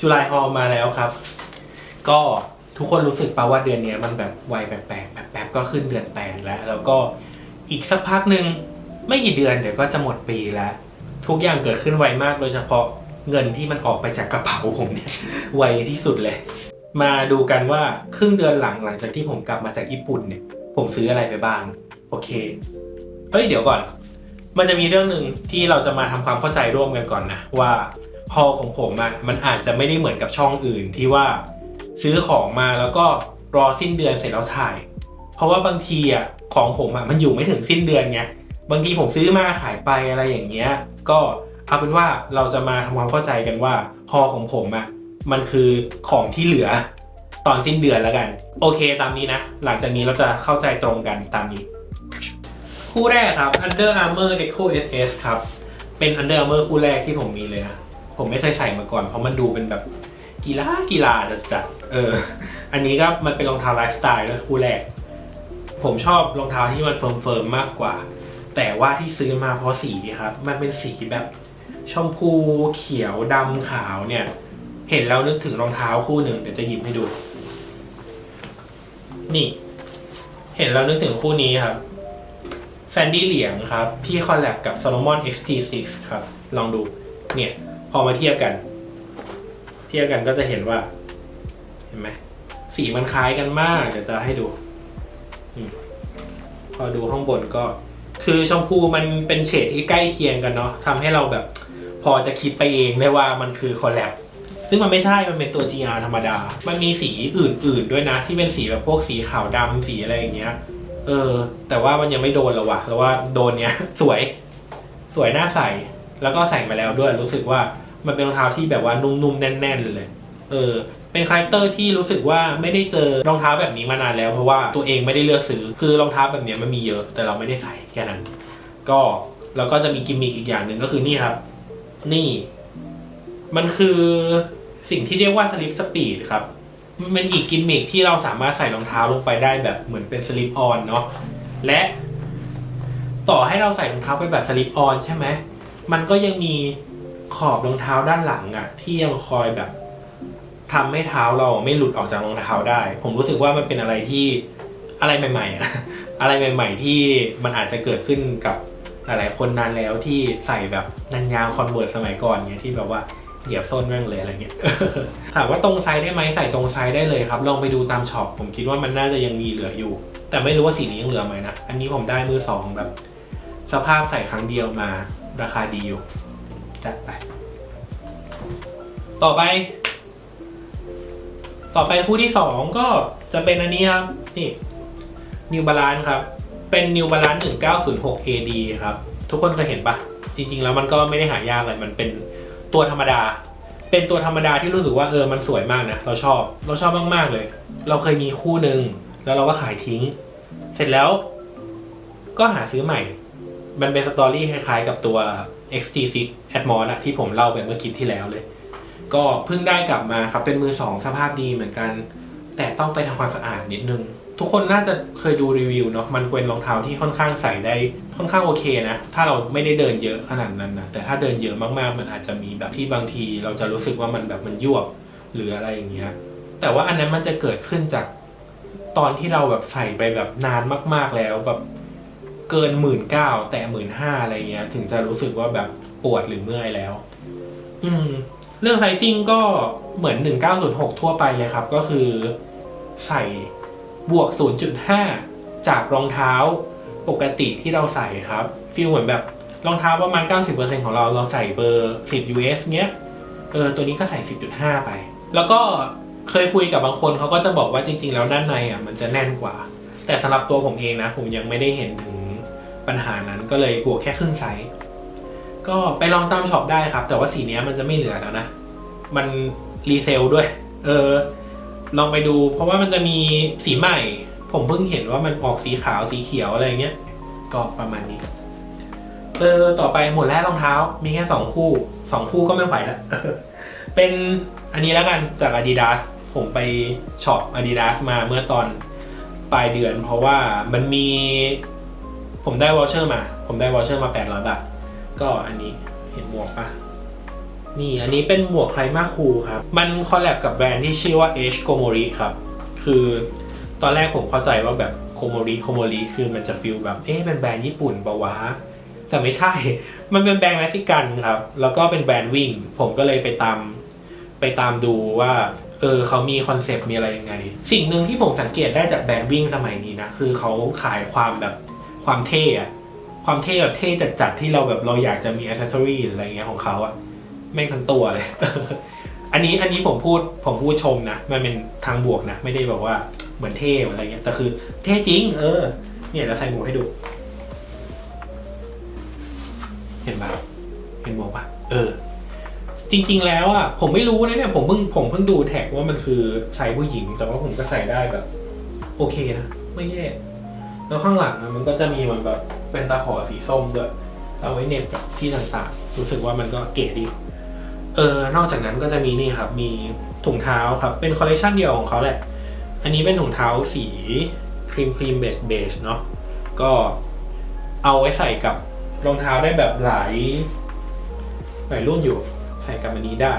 จุลายฮอลมาแล้วครับ ก็ทุกคนรู้สึกปะว่าเดือนนี้มันแบบไวแปลกแบบแป๊บก็ขึ้นเดือนแปดแล้ว แล้วก็อีกสักพักหนึ่งไม่กี่เดือนเดี๋ยวก็จะหมดปีแล้ว ทุกอย่างเกิดขึ้นไวมากโดยเฉพาะเงินที่มันออกไปจากกระเป๋าผมเนี่ยไวที่สุดเลย มาดูกันว่าครึ่งเดือนหลังหลังจากที่ผมกลับมาจากญี่ปุ่นเนี่ย ผมซื้ออะไรไปบ้าง โอเคเฮ้ยเดี๋ยวก่อน มันจะมีเรื่องหนึ่งที่เราจะมาทำความเข้าใจร่วมกันก่อนนะว่า ฮอของผมอะมันอาจจะไม่ได้เหมือนกับช่องอื่นที่ว่าซื้อของมาแล้วก็รอสิ้นเดือนเสร็จแล้วถ่าย เพราะว่าบางทีอะของผมอะมันอยู่ไม่ถึงสิ้นเดือนไงบางทีผมซื้อมาขายไปอะไรอย่างเงี้ย ก็เอาเป็นว่าเราจะมาทำความเข้าใจกันว่าฮอของผมอะมันคือของที่เหลือตอนสิ้นเดือนแล้วกัน โอเคตามนี้นะ หลังจากนี้เราจะเข้าใจตรงกันตามนี้ คู่แรกครับ Under Armour Echo SS ครับ เป็น Under Armour คู่แรกที่ผมมีเลยนะ ผมไม่เคยใส่มาก่อน เพราะมันดูเป็นแบบกีฬากีฬาจัดเออ อันนี้ก็มันเป็นรองเท้าไลฟ์สไตล์ด้วยคู่แรก ผมชอบรองเท้าที่มันเฟิร์มๆมากกว่า แต่ว่าที่ซื้อมาเพราะสีครับ มันเป็นสีแบบชมพูเขียวดำขาวเนี่ย เห็นแล้วนึกถึงรองเท้าคู่หนึ่งเดี๋ยวจะหยิบให้ดู นี่ เห็นแล้วนึกถึงคู่นี้ครับแซนดี้เหลียงครับ ที่คอลแลบกับ Solomon XT6 ครับ ลองดู เนี่ย พอมาเทียบกัน เทียบกันก็จะเห็นว่า เห็นไหมสีมันคล้ายกันมาก เดี๋ยวจะให้ดูอพอดูข้างบนก็ คือชมพูมันเป็นเฉดที่ใกล้เคียงกันเนาะทำให้เราแบบ พอจะคิดไปเองได้ว่ามันคือคอลแลบซึ่งมันไม่ใช่ มันเป็นตัว GR ธรรมดา มันมีสีอื่น ๆ ด้วยนะ ที่เป็นสีแบบพวกสีขาวดำสีอะไรอย่างเงี้ย เออ แต่ว่ามันยังไม่โดนแล้วะแล้วว่าโดนเนี้ยสวย สวยน่าใส แล้วก็ใส่มาแล้วด้วย รู้สึกว่า มันเป็นรองเท้าที่แบบว่านุ่มๆแน่น ๆ เลย เออ เป็นคาแรคเตอร์ที่รู้สึกว่าไม่ได้เจอรองเท้าแบบนี้มานานแล้ว เพราะว่าตัวเองไม่ได้เลือกซื้อ คือรองเท้าแบบนี้มันมีเยอะแต่เราไม่ได้ใส่แค่นั้น ก็แล้วก็จะมีกิมมิคอีกอย่างหนึ่งก็คือนี่ครับ นี่ มันคือสิ่งที่เรียกว่าสลิปสปีดครับ มันเป็นอีกกิมมิคที่เราสามารถใส่รองเท้าลงไปได้แบบเหมือนเป็นสลิปออนเนาะ และต่อให้เราใส่รองเท้าไปแบบสลิปออนใช่ไหม มันก็ยังมี ขอบรองเท้าด้านหลังอะที่ยังคอยแบบทำให้เท้าเราไม่หลุดออกจากรองเท้าได้ ผมรู้สึกว่ามันเป็นอะไรที่อะไรใหม่ๆอะอะไรใหม่ ๆ ที่มันอาจจะเกิดขึ้นกับหลายๆคนนานแล้วที่ใส่แบบนันยางคอนเวิร์ตสมัยก่อนเนี่ยที่แบบว่าเหยียบส้นแม่งเลยอะไรเงี้ย ถามว่าตรงไซส์ได้ไหมใส่ตรงไซส์ได้เลยครับลองไปดูตามช็อปผมคิดว่ามันน่าจะยังมีเหลืออยู่ แต่ไม่รู้ว่าสีนี้ยังเหลือไหมนะ อันนี้ผมได้มือสองแบบ สภาพใส่ครั้งเดียวมาราคาดีอยู่ จัดไป ต่อไป ต่อไปคู่ที่สองก็จะเป็นอันนี้ครับ นี่ New Balance ครับ เป็น New Balance 1906 AD ครับ ทุกคนเคยเห็นปะจริง ๆ แล้วมันก็ไม่ได้หายากเลยมันเป็นตัวธรรมดา เป็นตัวธรรมดาที่รู้สึกว่าเออมันสวยมากนะ เราชอบ เราชอบมากๆเลย เราเคยมีคู่หนึ่งแล้วเราก็ขายทิ้ง เสร็จแล้ว ก็หาซื้อใหม่ มันเป็นสตอรี่คล้ายๆกับตัว XT6 Atmos อะที่ผมเล่าไปเมื่อคลิปที่แล้วเลย ก็เพิ่งได้กลับมาครับเป็นมือสองสภาพดีเหมือนกัน แต่ต้องไปทำความสะอาดนิดนึง ทุกคนน่าจะเคยดูรีวิวเนาะมันเป็นรองเท้าที่ค่อนข้างใส่ได้ค่อนข้างโอเคนะ ถ้าเราไม่ได้เดินเยอะขนาดนั้นนะแต่ถ้าเดินเยอะมากๆ มันอาจจะมีแบบที่บางที เราจะรู้สึกว่ามันแบบมันยวบหรืออะไรอย่างเงี้ยแต่ว่าอันนั้นมันจะเกิดขึ้นจากตอนที่เราแบบใส่ไปแบบนานมาก ๆแล้วแบบ เกินหมื่นเก้าแต่หมื่นห้าอะไรเงี้ย ถึงจะรู้สึกว่าแบบปวดหรือเมื่อยแล้ว อืม เรื่องไซซิ่งก็เหมือน1906ทั่วไปเลยครับ ก็คือใส่บวก0.5จากรองเท้าปกติที่เราใส่ครับฟีลเหมือนแบบรองเท้าประมาณ 90%ของเราเราใส่เบอร์ 10 US เงี้ย เออ ตัวนี้ก็ใส่ 10.5 ไป แล้วก็เคยคุยกับบางคนเขาก็จะบอกว่าจริง ๆ แล้วด้านในอะมันจะแน่นกว่า แต่สำหรับตัวผมเองนะ ผมยังไม่ได้เห็นถึง ปัญหานั้นก็เลยบวกแค่ครึ่งไซส์ก็ไปลองตามช็อปได้ครับ แต่ว่าสีนี้มันจะไม่เหลือแล้วนะ มันรีเซลด้วย เออ ลองไปดู เพราะว่ามันจะมีสีใหม่ ผมเพิ่งเห็นว่ามันออกสีขาวสีเขียวอะไรเงี้ย ก็ประมาณนี้ เออ ต่อไปหมดแล้วรองเท้า มีแค่สองคู่สองคู่ก็ไม่ไหวแล้ว เป็นอันนี้แล้วกันจาก Adidas ผมไปช็อป Adidas มาเมื่อตอนปลายเดือน เพราะว่ามันมี ผมได้วอลเชอร์มา ผมได้วอลเชอร์มา 800 บาท ก็อันนี้เห็นหมวกปะนี่อันนี้เป็นหมวกไคลมาคูครับ มันคอลแลบกับแบรนด์ที่ชื่อว่า H Komori ครับ คือตอนแรกผมเข้าใจว่าแบบโคโมริโคโมริคือมันจะฟิลแบบ เอ๊ะเป็นแบรนด์ญี่ปุ่นปะวะ แต่ไม่ใช่ มันเป็นแบรนด์เม็กซิกันครับ แล้วก็เป็นแบรนด์วิ่ง ผมก็เลยไปตามไปตามดูว่าเออเขามีคอนเซปต์มีอะไรยังไง สิ่งหนึ่งที่ผมสังเกตได้จากแบรนด์วิ่งสมัยนี้นะ คือเขาขายความแบบ ความเท่อะความเท่แบบเท่จัดๆที่เราแบบเราอยากจะมีอ c เซสซอรี่หรืออะไรเงี้ยของเขาอะแม่งทั้งตัวเลย อันนี้อันนี้ผมพูดผมพูดชมนะ มันเป็นทางบวกนะ ไม่ได้แบอกว่าเหมือนเท่อะไรเงี้ยแต่คือเท่จริง เออ เนี่ยจะใส่หมวกให้ดู เห็นปะเห็นหมวกปะเออ จริง ๆ แล้วอะผมไม่รู้นะเนี่ยผมเพิ่งผมเพิ่งดูแท็กว่ามันคือไซส์ผู้หญิง แต่ว่าผมก็ใส่ได้แบบ โอเคนะ ไม่แย่ แล้วข้างหลังมันก็จะมีมันแบบเป็นตาขอสีส้มด้วยเอาไว้เน็บกับที่ต่างๆ รู้สึกว่ามันก็เก๋ดี เออนอกจากนั้นก็จะมีนี่ครับ มีถุงเท้าครับ เป็นคอลเลคชันเดียวของเขาแหละ อันนี้เป็นถุงเท้าสีครีมครีมเบจเบจเนาะ ก็เอาไว้ใส่กับรองเท้าได้แบบหลายหลายรุ่นอยู่ ใส่กับอันนี้ได้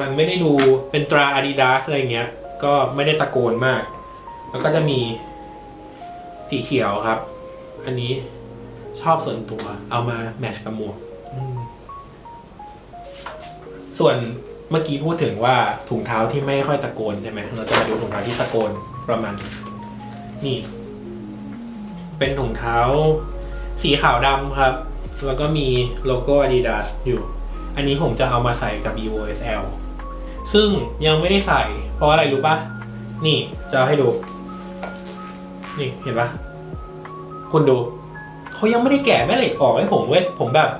มันไม่ได้ดูเป็นตรา Adidas อะไรเงี้ย ก็ไม่ได้ตะโกนมาก แล้วก็จะมี สีเขียวครับ อันนี้ชอบส่วนตัว เอามาแมทช์กับหมวกอืมส่วนเมื่อกี้พูดถึงว่าถุงเท้าที่ไม่ค่อยตะโกนใช่ไหมเราจะมาดูถุงเท้าที่ตะโกนประมาณ นี้นี่เป็นถุงเท้า สีขาวดำครับ แล้วก็มีโลโก้ Adidas อยู่ อันนี้ผมจะเอามาใส่กับ EOSL ซึ่งยังไม่ได้ใส่ เพราะอะไรรู้ปะนี่จะเอาให้ดู นี่เห็นปะคุณดูเขายังไม่ได้แกะแม่เหล็กออกให้ผมเว้ยผมแบบ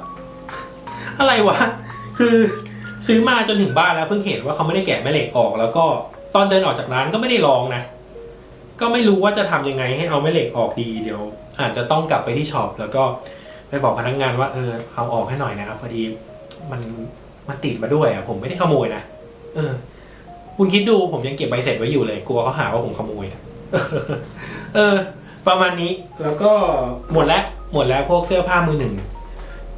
อะไรวะ คือซื้อมาจนถึงบ้านแล้วเพิ่งเห็นว่าเขาไม่ได้แกะแม่เหล็กออก แล้วก็ตอนเดินออกจากร้านก็ไม่ได้ลองนะ ก็ไม่รู้ว่าจะทำยังไงให้เอาแม่เหล็กออกดีเดี๋ยว อาจจะต้องกลับไปที่ช็อปแล้วก็ไปบอกพนักงานว่าเออเอาออกให้หน่อยนะครับพอดีมันมันติดมาด้วยอะผมไม่ได้ขโมยนะเออ คุณคิดดูผมยังเก็บใบเสร็จไว้อยู่เลย กลัวเขาหาว่าผมขโมยอะ เออ ประมาณนี้แล้วก็หมดแล้วหมดแล้วพวกเสื้อผ้ามือหนึ่ง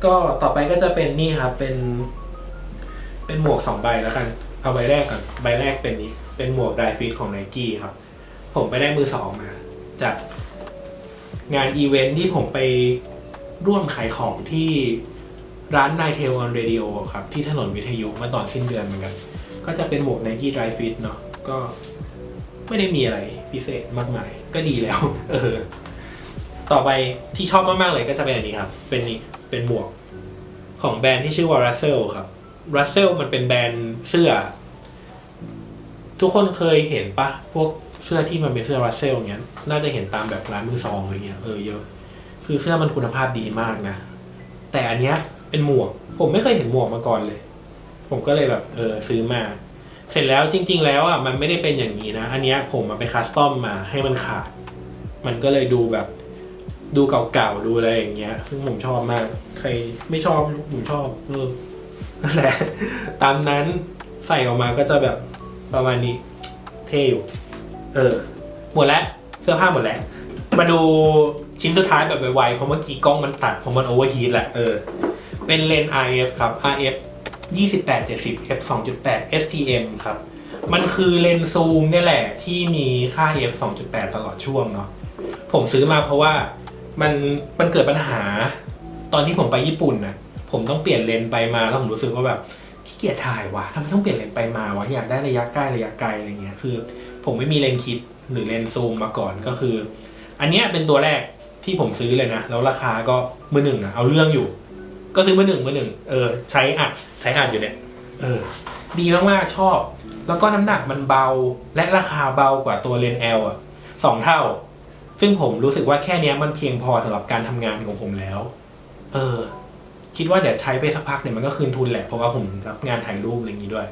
ก็ต่อไปก็จะเป็นนี่ครับเป็น เป็นหมวกสองใบแล้วกัน เอาใบแรกก่อนใบแรกเป็นนี้ เป็นหมวกไดฟิตของไนกี้ครับ ผมไปได้มือสองมา จากงานอีเวนท์ที่ผมไปร่วมขายของที่ร้าน n i g h t a i l on Radio ครับ ที่ถนนวิทยุมาตอนสิ้นเดือนเหมือนกัน ก็จะเป็นหมวก Nike Dry Fit เนาะก็ไม่ได้มีอะไร พิเศษมากมาย ก็ดีแล้ว เออ ต่อไปที่ชอบมาก ๆ เลยก็จะเป็นอันนี้ครับ เป็นนี่เป็นหมวกของแบรนด์ที่ชื่อว่า Russell ครับ Russell มันเป็นแบรนด์เสื้อ ทุกคนเคยเห็นปะพวกเสื้อที่มันเป็นเสื้อ Russell อย่างเงี้ย น่าจะเห็นตามแบบร้านมือซองอะไรเงี้ยเออเยอะ คือเสื้อมันคุณภาพดีมากนะ แต่อันเนี้ยเป็นหมวก ผมไม่เคยเห็นหมวกมาก่อนเลย ผมก็เลยแบบ เออซื้อมา เสร็จแล้วจริง ๆ แล้วอะมันไม่ได้เป็นอย่างนี้นะ อันเนี้ยผมมาไปคัสตอมมาให้มันขาด มันก็เลยดูแบบดูเก่าๆดูอะไรอย่างเงี้ย ซึ่งผมชอบมาก ใครไม่ชอบผมชอบเออนั่นแหละตามนั้นใส่ออกมาก็จะแบบประมาณนี้ เท่อยู่เออ หมดแล้วเสื้อผ้าหมดแล้ว มาดูชิ้นสุดท้ายแบบไวๆเพราะเมื่อกี้กล้องมันตัดเพราะมันโอเวอร์ฮีทแหละเออ เป็นเลนส์ RF ครับ RF 2870 f 2.8 STM ครับ มันคือเลนส์ซูมเนี่ยแหละที่มีค่า f 2.8 ตลอดช่วงเนาะผมซื้อมาเพราะว่ามันมันเกิดปัญหา ตอนที่ผมไปญี่ปุ่นน่ะผมต้องเปลี่ยนเลนส์ไปมาแล้วผมรู้สึกว่าแบบขี้เกียจถ่ายวะทำไมต้องเปลี่ยนเลนส์ไปมาวะอยากได้ระยะใกล้ระยะไกลอะไรเงี้ยคือ ผมไม่มีเลนส์คิดหรือเลนส์ซูมมาก่อนก็คือ อันเนี้ยเป็นตัวแรกที่ผมซื้อเลยนะ แล้วราคาก็มือหนึ่งอะเอาเรื่องอยู่ ก็ซื้อมือหนึ่งมือหนึ่งเออใช้อัดใช้อัดอยู่เนี่ยเออ ดีมากๆชอบ แล้วก็น้ำหนักมันเบาและราคาเบากว่าตัวเลนส์ L อะสองเท่า ซึ่งผมรู้สึกว่าแค่เนี้ยมันเพียงพอสำหรับการทำงานของผมแล้ว เออ คิดว่าเดี๋ยวใช้ไปสักพักเนี่ยมันก็คืนทุนแหละเพราะว่าผมรับงานถ่ายรูปอะไรอย่างนี้ด้วย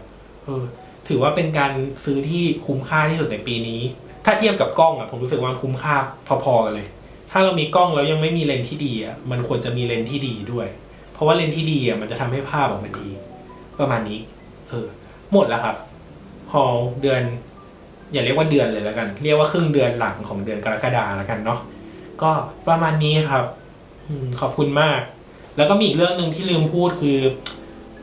เออ ถือว่าเป็นการซื้อที่คุ้มค่าที่สุดในปีนี้ ถ้าเทียบกับกล้องอะผมรู้สึกว่ามันคุ้มค่าพอๆกันเลย ถ้าเรามีกล้องแล้วยังไม่มีเลนส์ที่ดีอะมันควรจะมีเลนส์ที่ดีด้วยเพ ราะว่าเลนส์ที่ดีอะมันจะทำให้ภาพออกมาดี ประมาณนี้ เออ หมดแล้วครับฮอลเดือน อย่าเรียกว่าเดือนเลยแล้วกัน เรียกว่าครึ่งเดือนหลังของเดือนกรกฎาแล้วกันเนาะก็ประมาณนี้ครับขอบคุณมาก แล้วก็มีอีกเรื่องหนึ่งที่ลืมพูดคือ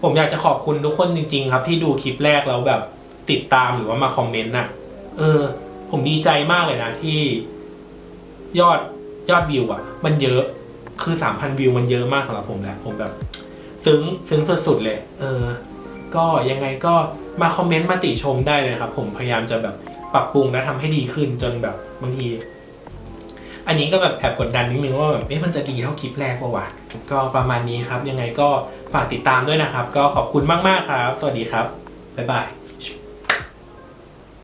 ผมอยากจะขอบคุณทุกคนจริง ๆ ครับ ที่ดูคลิปแรกแล้วแบบติดตามหรือว่ามาคอมเมนต์น่ะ เออ ผมดีใจมากเลยนะที่ยอดยอดวิวอะ มันเยอะ คือสามพันวิวมันเยอะมากสำหรับผมแหละผมแบบ ซึ้งซึ้งสุดๆเลย เออ ก็ยังไงก็มาคอมเมนต์มาติชมได้เลยครับ ผมพยายามจะแบบปรับปรุงและทำให้ดีขึ้นจนแบบบางที อันนี้ก็แบบแอบกดดันนิดนึงว่าแบบเอ๊ะมันจะดีเท่าคลิปแรกปะวะก็ประมาณนี้ครับ ยังไงก็ฝากติดตามด้วยนะครับ ก็ขอบคุณมากๆครับ สวัสดีครับบ๊ายบาย